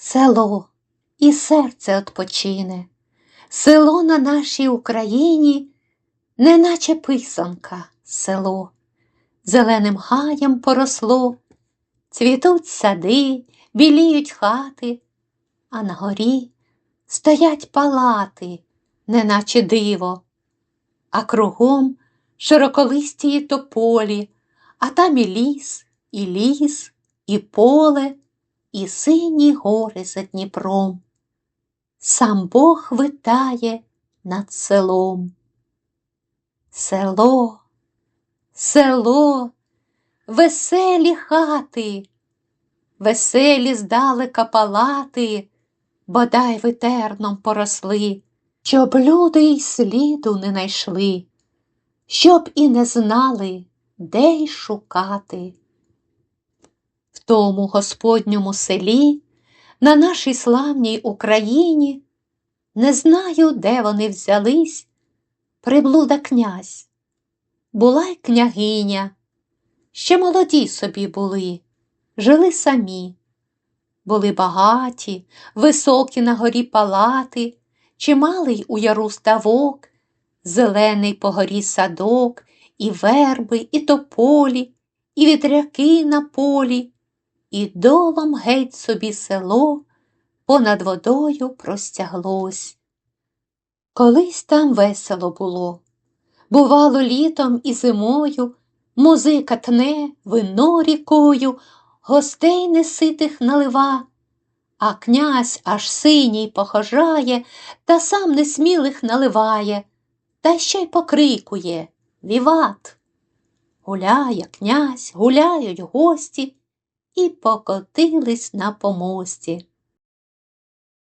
Село і серце odpoчине, село на нашій Україні, неначе писанка село, зеленим гаєм поросло, цвітуть сади, біліють хати, а на горі стоять палати, неначе диво, а кругом широколистії тополі, а там і ліс, і ліс, і поле, і сині гори за Дніпром. Сам Бог витає над селом. Село, село, веселі хати, веселі здалека палати, бодай витерном поросли, щоб люди й сліду не найшли, щоб і не знали, де й шукати. В тому Господньому селі, на нашій славній Україні, не знаю, де вони взялись, приблуда князь, була й княгиня, ще молоді собі були, жили самі, були багаті, високі на горі палати, чималий у яру ставок, зелений по горі садок, і верби, і тополі, і вітряки на полі, і долом геть собі село понад водою простяглось. Колись там весело було. Бувало, літом і зимою музика тне, вино рікою, гостей неситих налива, а князь аж синій похожає, та сам несмілих наливає, та ще й покрикує Віват. Гуляє князь, гуляють гості і покотились на помості.